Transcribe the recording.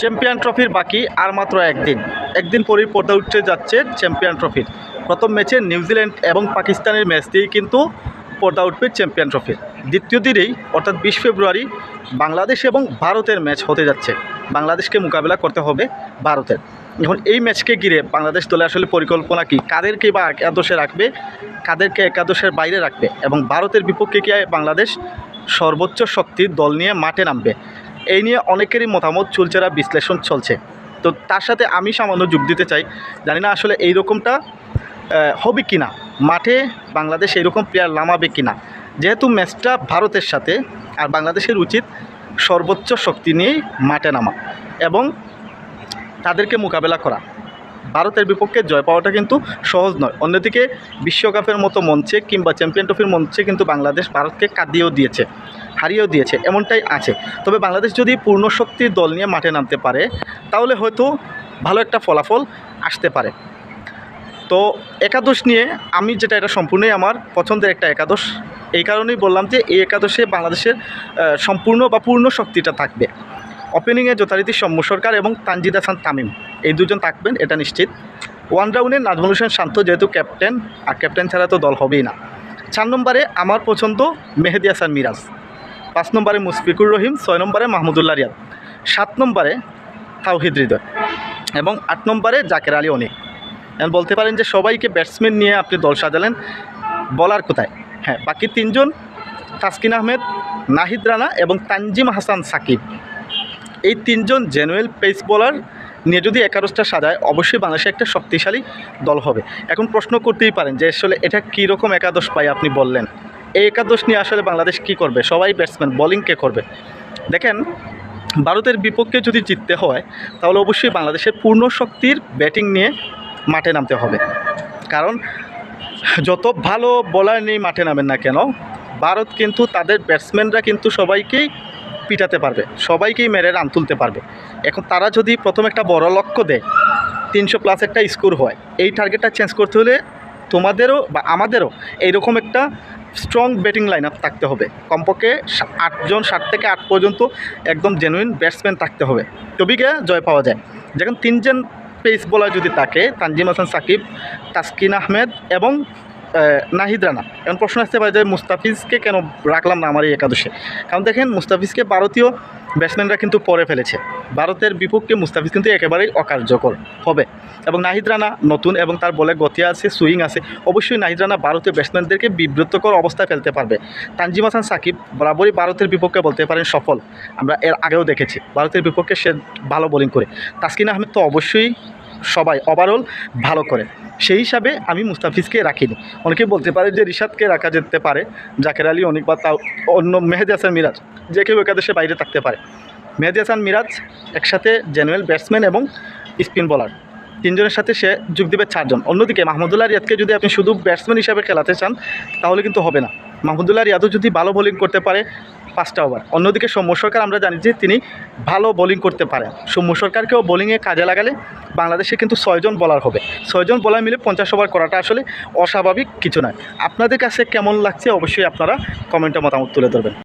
Champion ট্রফির বাকি আর মাত্র একদিন। একদিন পরেই পর্দা উঠতে যাচ্ছে চ্যাম্পিয়ন ট্রফির। প্রথম ম্যাচে নিউজিল্যান্ড এবং পাকিস্তানের ম্যাচ দিয়েই কিন্তু পর্দা উঠবে চ্যাম্পিয়ন ট্রফির। দ্বিতীয় দিনেই, অর্থাৎ বিশ ফেব্রুয়ারি, বাংলাদেশ এবং ভারতের ম্যাচ হতে যাচ্ছে। বাংলাদেশকে মোকাবেলা করতে হবে ভারতের। এখন এই ম্যাচকে ঘিরে বাংলাদেশ দলে আসলে পরিকল্পনা কি? কাদেরকে বা একাদশে রাখবে? কাদেরকে একাদশের বাইরে রাখবে? এবং ভারতের বিপক্ষে কি বাংলাদেশ সর্বোচ্চ শক্তির দল নিয়ে মাঠে নামবে? এই নিয়ে অনেকেরই মতামত চুলচেরা বিশ্লেষণ চলছে। তো তার সাথে আমি সামান্য যোগ দিতে চাই, জানি না আসলে এই রকমটা হবে কি না মাঠে বাংলাদেশ এইরকম প্লেয়ার নামাবে কি না যেহেতু ম্যাচটা ভারতের সাথে আর বাংলাদেশের উচিত সর্বোচ্চ শক্তি নিয়েই মাঠে নামা এবং তাদেরকে মোকাবেলা করা। ভারতের বিপক্ষে জয় পাওয়াটা কিন্তু সহজ নয়। অন্যদিকে বিশ্বকাপের মতো মঞ্চে কিংবা চ্যাম্পিয়ন ট্রফির মঞ্চে কিন্তু বাংলাদেশ ভারতকে কাঁদিয়েও দিয়েছে। হারিয়েও দিয়েছে, এমনটাই আছে। তবে বাংলাদেশ যদি পূর্ণ শক্তির দল নিয়ে মাঠে নামতে পারে, তাহলে হয়তো ভালো একটা ফলাফল আসতে পারে। তো একাদশ নিয়ে আমি যেটা, এটা সম্পূর্ণই আমার পছন্দের একটা একাদশ। এই কারণেই বললাম যে, এই একাদশে বাংলাদেশের সম্পূর্ণ বা পূর্ণ শক্তিটা থাকবে। ওপেনিংয়ে যথারীতি সৌম্য সরকার এবং তানজিদ হাসান তামিম, এই দুজন থাকবেন, এটা নিশ্চিত। ওয়ান রাউন্ডে নাজমুল হোসেন শান্ত, যেহেতু ক্যাপ্টেন, আর ক্যাপ্টেন ছাড়া তো দল হবেই না। চার নম্বরে আমার পছন্দ মেহেদি হাসান মিরাজ। পাঁচ নম্বরে মুশফিকুর রহিম, ছয় নম্বরে মাহমুদুল্লাহ রিয়াদ, সাত নম্বরে তাওহিদ হৃদয় এবং আট নম্বরে জাকের আলী অনিক বলতে পারেন যে সবাইকে ব্যাটসম্যান নিয়ে আপনি দল সাজালেন, বলার কোথায়? হ্যাঁ বাকি তিনজন তাসকিন আহমেদ, নাহিদ রানা এবং তানজিম হাসান সাকিব। এই তিনজন জেনুয়েল পেস বোলার নিয়ে যদি একাদশটা সাজায়, অবশ্যই বাংলাদেশে একটা শক্তিশালী দল হবে। এখন প্রশ্ন করতেই পারেন যে আসলে এটা কী রকম একাদশ পাই আপনি বললেন। এই একাদশ নিয়ে আসলে বাংলাদেশ কি করবে? সবাই ব্যাটসম্যান বোলিং কে করবে? দেখেন, ভারতের বিপক্ষে যদি জিততে হয়, তাহলে অবশ্যই বাংলাদেশের পূর্ণ শক্তির ব্যাটিং নিয়ে মাঠে নামতে হবে। কারণ, যত ভালো বলার নিয়ে মাঠে নামেন না কেন, ভারত কিন্তু তাদের ব্যাটসম্যানরা কিন্তু সবাইকেই পিটাতে পারবে, সবাইকেই মেরে রান তুলতে পারবে। এখন তারা যদি প্রথম একটা বড় লক্ষ্য দেয়, তিনশো প্লাস একটা স্কোর হয়, এই টার্গেটটা চেঞ্জ করতে হলে তোমাদেরও বা আমাদেরও এইরকম একটা স্ট্রং ব্যাটিং লাইন আপ থাকতে হবে। কমপক্ষে আটজন ষাট থেকে আট পর্যন্ত একদম জেনুইন ব্যাটসম্যান থাকতে হবে। গিয়ে জয় পাওয়া যায়। যেমন তিনজন পেস বলার যদি থাকে, তানজিম হাসান, সাকিব, তাসকিন আহমেদ এবং নাহিদ রানা। এখন প্রশ্ন আসতে পারে যে মুস্তাফিজকে কেন রাখলাম না আমার এই একাদশে? কারণ দেখেন, মুস্তাফিজকে ভারতীয় ব্যাটসম্যানরা কিন্তু পরে ফেলেছে। ভারতের বিপক্ষে মুস্তাফিজ কিন্তু একেবারেই অকার্যকর হবে। এবং নাহিদ রানা নতুন এবং তার বলে গতি আছে, সুইং আছে। অবশ্যই নাহিদ রানা ভারতীয় ব্যাটসম্যানদেরকে বিব্রতকর অবস্থায় ফেলতে পারবে। তানজিম হাসান, সাকিব বরাবরই ভারতের বিপক্ষে বলতে পারেন সফল। আমরা এর আগেও দেখেছি, ভারতের বিপক্ষে সে ভালো বোলিং করে। তাসকিন আহমেদ তো অবশ্যই সবাই ওভারঅল ভালো করে। সেই হিসাবে আমি মুস্তাফিজকে রাখিনি। অনেকে বলতে পারে যে রিশাদকে রাখা যেতে পারে, জাকের আলী, অনেক বা তাও অন্য মেহেদি হাসান মিরাজ, যে কেউ একাদশে বাইরে থাকতে পারে। মেহেদি হাসান মিরাজ একসাথে জেনুয়েল ব্যাটসম্যান এবং স্পিন বোলার তিনজনের সাথে সে যোগ দেবে চারজন। অন্যদিকে মাহমুদুল্লাহ রিয়াদকে যদি আপনি শুধু ব্যাটসম্যান হিসাবে খেলাতে চান, তাহলে কিন্তু হবে না। মাহমুদুল্লাহ রিয়াদও যদি ভালো বোলিং করতে পারে পাঁচটা ওভার অন্যদিকে সৌম্য সরকার, আমরা জানি যে তিনি ভালো বোলিং করতে পারেন। সৌম্য সরকারকেও বোলিংয়ে কাজে লাগালে বাংলাদেশে কিন্তু ছয়জন বলার হবে। ছয়জন বলার মিলে পঞ্চাশ ওভার করাটা আসলে অস্বাভাবিক কিছু নয়। আপনাদের কাছে কেমন লাগছে অবশ্যই আপনারা কমেন্টে মতামত তুলে ধরবেন।